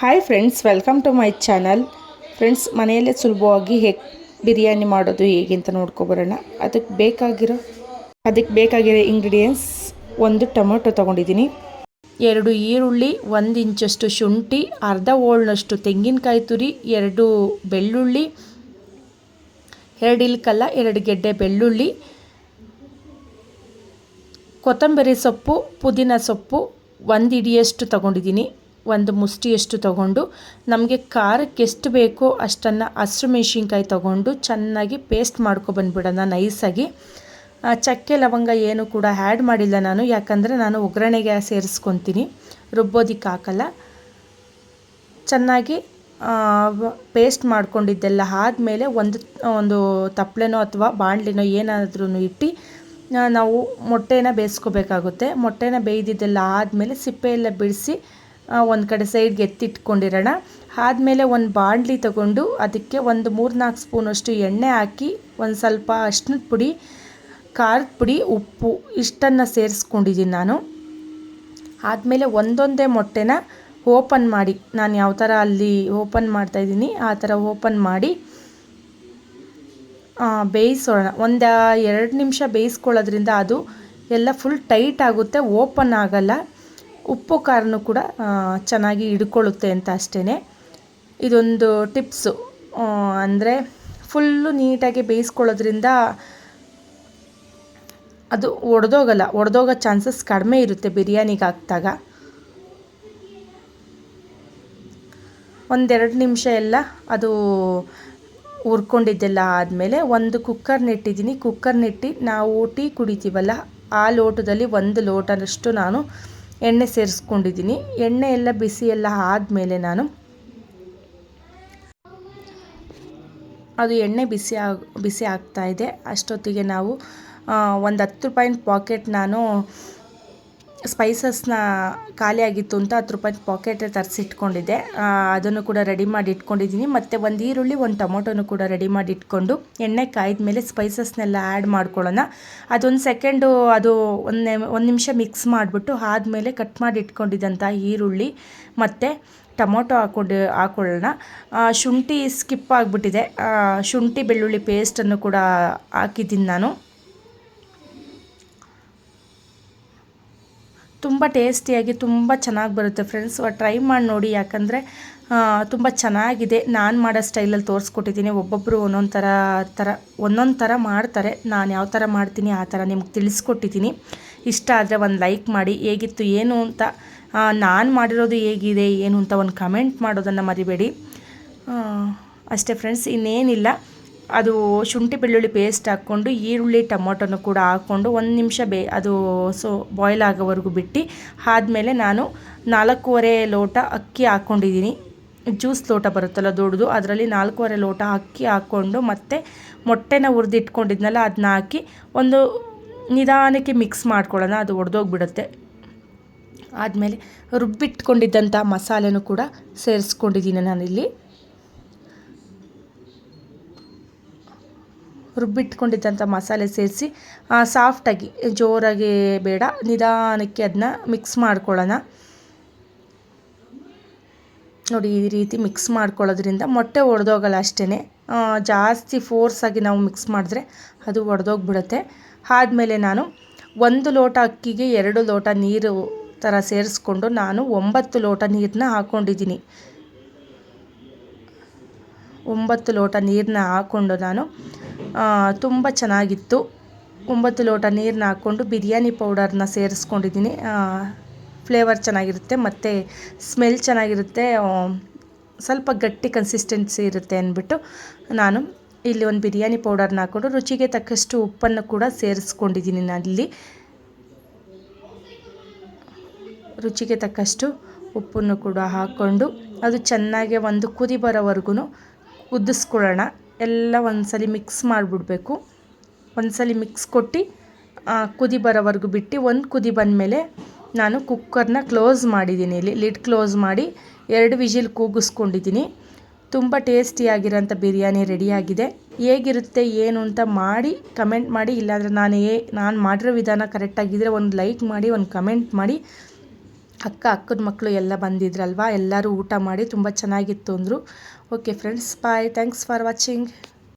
Hi friends welcome to my channel friends ಮನೆಯಲ್ಲೇ ಸುಲಭವಾಗಿ ಹೇಗೆ ಬಿರಿಯಾನಿ ಮಾಡೋದು, ಹೇಗೆ ಅಂತ ನೋಡ್ಕೊಬರೋಣ. ಅದಕ್ಕೆ ಬೇಕಾಗಿರೋ ಅದಕ್ಕೆ ಬೇಕಾಗಿರೋ ಇಂಗ್ರೀಡಿಯೆಂಟ್ಸ್ ಒಂದು ಟೊಮೊಟೊ ತೊಗೊಂಡಿದ್ದೀನಿ. ಎರಡು ಈರುಳ್ಳಿ, ಒಂದು ಇಂಚಷ್ಟು ಶುಂಠಿ, ಅರ್ಧ ಓಳ್ನಷ್ಟು ತೆಂಗಿನಕಾಯಿ ತುರಿ, ಎರಡು ಬೆಳ್ಳುಳ್ಳಿ, ಎರಡು ಇಲ್ಕಲ್ಲ, ಎರಡು ಗೆಡ್ಡೆ ಬೆಳ್ಳುಳ್ಳಿ, ಕೊತ್ತಂಬರಿ ಸೊಪ್ಪು, ಪುದೀನ ಸೊಪ್ಪು, ಒಂದು ಇಡಿಯಷ್ಟು ತೊಗೊಂಡಿದ್ದೀನಿ. ಒಂದು ಮುಷ್ಟಿಯಷ್ಟು ತಗೊಂಡು, ನಮಗೆ ಖಾರಕ್ಕೆ ಎಷ್ಟು ಬೇಕೋ ಅಷ್ಟನ್ನು ಹಸಿರು ಮೆಣಸಿನ್ಕಾಯಿ ತಗೊಂಡು ಚೆನ್ನಾಗಿ ಪೇಸ್ಟ್ ಮಾಡ್ಕೊಬಂದ್ಬಿಡೋಣ ನೈಸಾಗಿ. ಚಕ್ಕೆ, ಲವಂಗ ಏನು ಕೂಡ ಆ್ಯಡ್ ಮಾಡಿಲ್ಲ ನಾನು, ಯಾಕಂದರೆ ನಾನು ಒಗ್ಗರಣೆಗೆ ಸೇರಿಸ್ಕೊತೀನಿ ರುಬ್ಬೋದಿಕ್ಕೆ ಹಾಕಲ್ಲ. ಚೆನ್ನಾಗಿ ಪೇಸ್ಟ್ ಮಾಡ್ಕೊಂಡಿದ್ದೆಲ್ಲ ಆದಮೇಲೆ ಒಂದು ಒಂದು ತಪ್ಪಲೆನೋ ಅಥವಾ ಬಾಣಲಿನೋ ಏನಾದ್ರೂ ಇಟ್ಟು ನಾವು ಮೊಟ್ಟೆನ ಬೇಯಿಸ್ಕೋಬೇಕಾಗುತ್ತೆ. ಮೊಟ್ಟೆನ ಬೇಯ್ದಿದ್ದೆಲ್ಲ ಆದಮೇಲೆ ಸಿಪ್ಪೆಯೆಲ್ಲ ಬಿಡಿಸಿ ಒಂದು ಕಡೆ ಸೈಡ್ಗೆ ಎತ್ತಿಟ್ಕೊಂಡಿರೋಣ. ಆದಮೇಲೆ ಒಂದು ಬಾಣಲಿ ತಗೊಂಡು ಅದಕ್ಕೆ ಒಂದು ಮೂರು ನಾಲ್ಕು ಸ್ಪೂನಷ್ಟು ಎಣ್ಣೆ ಹಾಕಿ ಒಂದು ಸ್ವಲ್ಪ ಅರ್ಶಿನದ ಪುಡಿ, ಖಾರದ ಪುಡಿ, ಉಪ್ಪು ಇಷ್ಟನ್ನು ಸೇರಿಸ್ಕೊಂಡಿದ್ದೀನಿ ನಾನು. ಆದಮೇಲೆ ಒಂದೊಂದೇ ಮೊಟ್ಟೆನ ಓಪನ್ ಮಾಡಿ, ನಾನು ಯಾವ ಥರ ಅಲ್ಲಿ ಓಪನ್ ಮಾಡ್ತಾಯಿದ್ದೀನಿ ಆ ಥರ ಓಪನ್ ಮಾಡಿ ಬೇಯಿಸೋಣ. ಒಂದು ಎರಡು ನಿಮಿಷ ಬೇಯಿಸ್ಕೊಳ್ಳೋದ್ರಿಂದ ಅದು ಎಲ್ಲ ಫುಲ್ ಟೈಟ್ ಆಗುತ್ತೆ ಓಪನ್ ಆಗಲ್ಲ. ಉಪ್ಪು ಖಾರನೂ ಕೂಡ ಚೆನ್ನಾಗಿ ಹಿಡ್ಕೊಳ್ಳುತ್ತೆ ಅಂತ ಅಷ್ಟೇ ಇದೊಂದು ಟಿಪ್ಸು. ಅಂದರೆ ಫುಲ್ಲು ನೀಟಾಗಿ ಬೇಯಿಸ್ಕೊಳ್ಳೋದ್ರಿಂದ ಅದು ಒಡೆದೋಗಲ್ಲ, ಒಡೆದೋಗೋ ಚಾನ್ಸಸ್ ಕಡಿಮೆ ಇರುತ್ತೆ ಬಿರಿಯಾನಿಗೆ ಹಾಕ್ದಾಗ. ಒಂದೆರಡು ನಿಮಿಷ ಎಲ್ಲ ಅದು ಹುರ್ಕೊಂಡಿದ್ದೆಲ್ಲ ಆದಮೇಲೆ ಒಂದು ಕುಕ್ಕರ್ನ ಇಟ್ಟಿದ್ದೀನಿ. ಕುಕ್ಕರ್ನ ಇಟ್ಟು ನಾವು ಟೀ ಕುಡಿತೀವಲ್ಲ, ಆ ಲೋಟದಲ್ಲಿ ಒಂದು ಲೋಟನಷ್ಟು ನಾನು ಎಣ್ಣೆ ಸೇರಿಸ್ಕೊಂಡಿದ್ದೀನಿ. ಎಣ್ಣೆ ಎಲ್ಲ ಬಿಸಿ ಎಲ್ಲ ಆದಮೇಲೆ ನಾನು ಅದು ಎಣ್ಣೆ ಬಿಸಿ ಆಗಿ, ಬಿಸಿ ಆಗ್ತಾ ಇದೆ. ಅಷ್ಟೊತ್ತಿಗೆ ನಾವು ಒಂದು ಹತ್ತು ರೂಪಾಯಿನ ಪಾಕೆಟ್ ನಾನು ಸ್ಪೈಸಸ್ನ ಖಾಲಿ ಆಗಿತ್ತು ಅಂತ ಹತ್ತು ರೂಪಾಯಿ ಪಾಕೆಟ್ ತರಿಸಿಟ್ಕೊಂಡಿದ್ದೆ. ಅದನ್ನು ಕೂಡ ರೆಡಿ ಮಾಡಿ ಇಟ್ಕೊಂಡಿದ್ದೀನಿ. ಮತ್ತು ಒಂದು ಈರುಳ್ಳಿ, ಒಂದು ಟೊಮೊಟೊನು ಕೂಡ ರೆಡಿ ಮಾಡಿ ಇಟ್ಕೊಂಡು ಎಣ್ಣೆ ಕಾಯ್ದ ಮೇಲೆ ಸ್ಪೈಸಸ್ನೆಲ್ಲ ಆ್ಯಡ್ ಮಾಡ್ಕೊಳ್ಳೋಣ. ಅದೊಂದು ಸೆಕೆಂಡು ಅದು ಒಂದು ಒಂದು ನಿಮಿಷ ಮಿಕ್ಸ್ ಮಾಡಿಬಿಟ್ಟು ಆದಮೇಲೆ ಕಟ್ ಮಾಡಿ ಇಟ್ಕೊಂಡಿದ್ದಂಥ ಈರುಳ್ಳಿ ಮತ್ತು ಟೊಮೊಟೊ ಹಾಕೊಂಡು, ಹಾಕೊಳ್ಳೋಣ. ಶುಂಠಿ ಸ್ಕಿಪ್ ಆಗಿಬಿಟ್ಟಿದೆ. ಶುಂಠಿ ಬೆಳ್ಳುಳ್ಳಿ ಪೇಸ್ಟನ್ನು ಕೂಡ ಹಾಕಿದ್ದೀನಿ ನಾನು. ತುಂಬ ಟೇಸ್ಟಿಯಾಗಿ ತುಂಬ ಚೆನ್ನಾಗಿ ಬರುತ್ತೆ ಫ್ರೆಂಡ್ಸ್ ಟ್ರೈ ಮಾಡಿ ನೋಡಿ ಯಾಕಂದರೆ ತುಂಬ ಚೆನ್ನಾಗಿದೆ. ನಾನು ಮಾಡೋ ಸ್ಟೈಲಲ್ಲಿ ತೋರಿಸ್ಕೊಟ್ಟಿದ್ದೀನಿ ಒಬ್ಬೊಬ್ಬರು ಒಂದೊಂದು ಥರ ಥರ ಒಂದೊಂದು ಥರ ಮಾಡ್ತಾರೆ. ನಾನು ಯಾವ ಥರ ಮಾಡ್ತೀನಿ, ಆ ಥರ ನಿಮ್ಗೆ ತಿಳಿಸ್ಕೊಟ್ಟಿದ್ದೀನಿ ಇಷ್ಟ ಆದರೆ ಒಂದು ಲೈಕ್ ಮಾಡಿ. ಹೇಗಿತ್ತು, ಏನು ಅಂತ ನಾನು ಮಾಡಿರೋದು ಹೇಗಿದೆ, ಏನು ಅಂತ ಒಂದು ಕಮೆಂಟ್ ಮಾಡೋದನ್ನು ಮರಿಬೇಡಿ. ಅಷ್ಟೇ ಫ್ರೆಂಡ್ಸ್ ಇನ್ನೇನಿಲ್ಲ. ಅದು ಶುಂಠಿ ಬೆಳ್ಳುಳ್ಳಿ ಪೇಸ್ಟ್ ಹಾಕ್ಕೊಂಡು ಈರುಳ್ಳಿ ಟೊಮೊಟೊನು ಕೂಡ ಹಾಕ್ಕೊಂಡು ಒಂದು ನಿಮಿಷ ಬೇ, ಅದು ಸೊ ಬಾಯ್ಲ್ ಆಗೋವರೆಗೂ ಬಿಟ್ಟು ಆದಮೇಲೆ ನಾನು ನಾಲ್ಕೂವರೆ ಲೋಟ ಅಕ್ಕಿ ಹಾಕ್ಕೊಂಡಿದ್ದೀನಿ. ಜ್ಯೂಸ್ ಲೋಟ ಬರುತ್ತಲ್ಲ ದೊಡ್ಡದು, ಅದರಲ್ಲಿ ನಾಲ್ಕೂವರೆ ಲೋಟ ಅಕ್ಕಿ ಹಾಕ್ಕೊಂಡು ಮತ್ತು ಮೊಟ್ಟೆನ ಹುರಿದಿಟ್ಕೊಂಡಿದ್ನಲ್ಲ ಅದನ್ನ ಹಾಕಿ ಒಂದು ನಿಧಾನಕ್ಕೆ ಮಿಕ್ಸ್ ಮಾಡ್ಕೊಳ್ಳೋಣ, ಅದು ಒಡೆದೋಗ್ಬಿಡುತ್ತೆ. ಆದಮೇಲೆ ರುಬ್ಬಿಟ್ಕೊಂಡಿದ್ದಂಥ ಮಸಾಲೆನೂ ಕೂಡ ಸೇರಿಸ್ಕೊಂಡಿದ್ದೀನಿ ನಾನಿಲ್ಲಿ. ರುಬ್ಬಿಟ್ಕೊಂಡಿದ್ದಂಥ ಮಸಾಲೆ ಸೇರಿಸಿ ಸಾಫ್ಟಾಗಿ, ಜೋರಾಗಿ ಬೇಡ, ನಿಧಾನಕ್ಕೆ ಅದನ್ನ ಮಿಕ್ಸ್ ಮಾಡ್ಕೊಳ್ಳೋಣ. ನೋಡಿ, ಈ ರೀತಿ ಮಿಕ್ಸ್ ಮಾಡ್ಕೊಳ್ಳೋದ್ರಿಂದ ಮೊಟ್ಟೆ ಒಡೆದೋಗಲ್ಲ ಅಷ್ಟೇ ಜಾಸ್ತಿ ಫೋರ್ಸಾಗಿ ನಾವು ಮಿಕ್ಸ್ ಮಾಡಿದ್ರೆ ಅದು ಒಡೆದೋಗ್ಬಿಡುತ್ತೆ. ಆದಮೇಲೆ ನಾನು ಒಂದು ಲೋಟ ಅಕ್ಕಿಗೆ ಎರಡು ಲೋಟ ನೀರು ಥರ ಸೇರಿಸ್ಕೊಂಡು ನಾನು ಒಂಬತ್ತು ಲೋಟ ನೀರನ್ನ ಹಾಕ್ಕೊಂಡಿದ್ದೀನಿ ಒಂಬತ್ತು ಲೋಟ ನೀರನ್ನ ಹಾಕ್ಕೊಂಡು ನಾನು ತುಂಬ ಚೆನ್ನಾಗಿತ್ತು. ಒಂಬತ್ತು ಲೋಟ ನೀರನ್ನ ಹಾಕ್ಕೊಂಡು ಬಿರಿಯಾನಿ ಪೌಡರ್ನ ಸೇರಿಸ್ಕೊಂಡಿದ್ದೀನಿ. ಫ್ಲೇವರ್ ಚೆನ್ನಾಗಿರುತ್ತೆ, ಮತ್ತು ಸ್ಮೆಲ್ ಚೆನ್ನಾಗಿರುತ್ತೆ ಸ್ವಲ್ಪ ಗಟ್ಟಿ ಕನ್ಸಿಸ್ಟೆನ್ಸಿ ಇರುತ್ತೆ ಅಂದ್ಬಿಟ್ಟು ನಾನು ಇಲ್ಲಿ ಒಂದು ಬಿರಿಯಾನಿ ಪೌಡರ್ನ ಹಾಕ್ಕೊಂಡು ರುಚಿಗೆ ತಕ್ಕಷ್ಟು ಉಪ್ಪನ್ನು ಕೂಡ ಸೇರಿಸ್ಕೊಂಡಿದ್ದೀನಿ ನಾನಿಲ್ಲಿ. ರುಚಿಗೆ ತಕ್ಕಷ್ಟು ಉಪ್ಪನ್ನು ಕೂಡ ಹಾಕ್ಕೊಂಡು ಅದು ಚೆನ್ನಾಗಿ ಒಂದು ಕುದಿ ಬರೋವರೆಗೂ ಕುದಿಸ್ಕೊಳ್ಳೋಣ ಎಲ್ಲ ಒಂದ್ಸಲಿ ಮಿಕ್ಸ್ ಮಾಡಿಬಿಡ್ಬೇಕು. ಒಂದ್ಸಲಿ ಮಿಕ್ಸ್ ಕೊಟ್ಟು ಕುದಿ ಬರೋವರೆಗೂ ಬಿಟ್ಟು ಒಂದು ಕುದಿ ಬಂದಮೇಲೆ ನಾನು ಕುಕ್ಕರ್ನ ಕ್ಲೋಸ್ ಮಾಡಿದ್ದೀನಿ ಇಲ್ಲಿ. ಲಿಡ್ ಕ್ಲೋಸ್ ಮಾಡಿ ಎರಡು ವಿಜಿಲ್ ಕೂಗಿಸ್ಕೊಂಡಿದ್ದೀನಿ. ತುಂಬ ಟೇಸ್ಟಿಯಾಗಿರೋಂಥ ಬಿರಿಯಾನಿ ರೆಡಿಯಾಗಿದೆ ಹೇಗಿರುತ್ತೆ, ಏನು ಅಂತ ಮಾಡಿ ಕಮೆಂಟ್ ಮಾಡಿ. ಇಲ್ಲಾಂದರೆ ನಾನು ಏ ನಾನು ಮಾಡಿರೋ ವಿಧಾನ ಕರೆಕ್ಟಾಗಿದ್ದರೆ ಒಂದು ಲೈಕ್ ಮಾಡಿ, ಒಂದು ಕಮೆಂಟ್ ಮಾಡಿ. ಅಕ್ಕ, ಅಕ್ಕನ ಮಕ್ಕಳು ಎಲ್ಲ ಬಂದಿದ್ರಲ್ವಾ? ಎಲ್ಲರೂ ಊಟ ಮಾಡಿ ತುಂಬ ಚೆನ್ನಾಗಿತ್ತು ಅಂದರು. Okay friends bye thanks for watching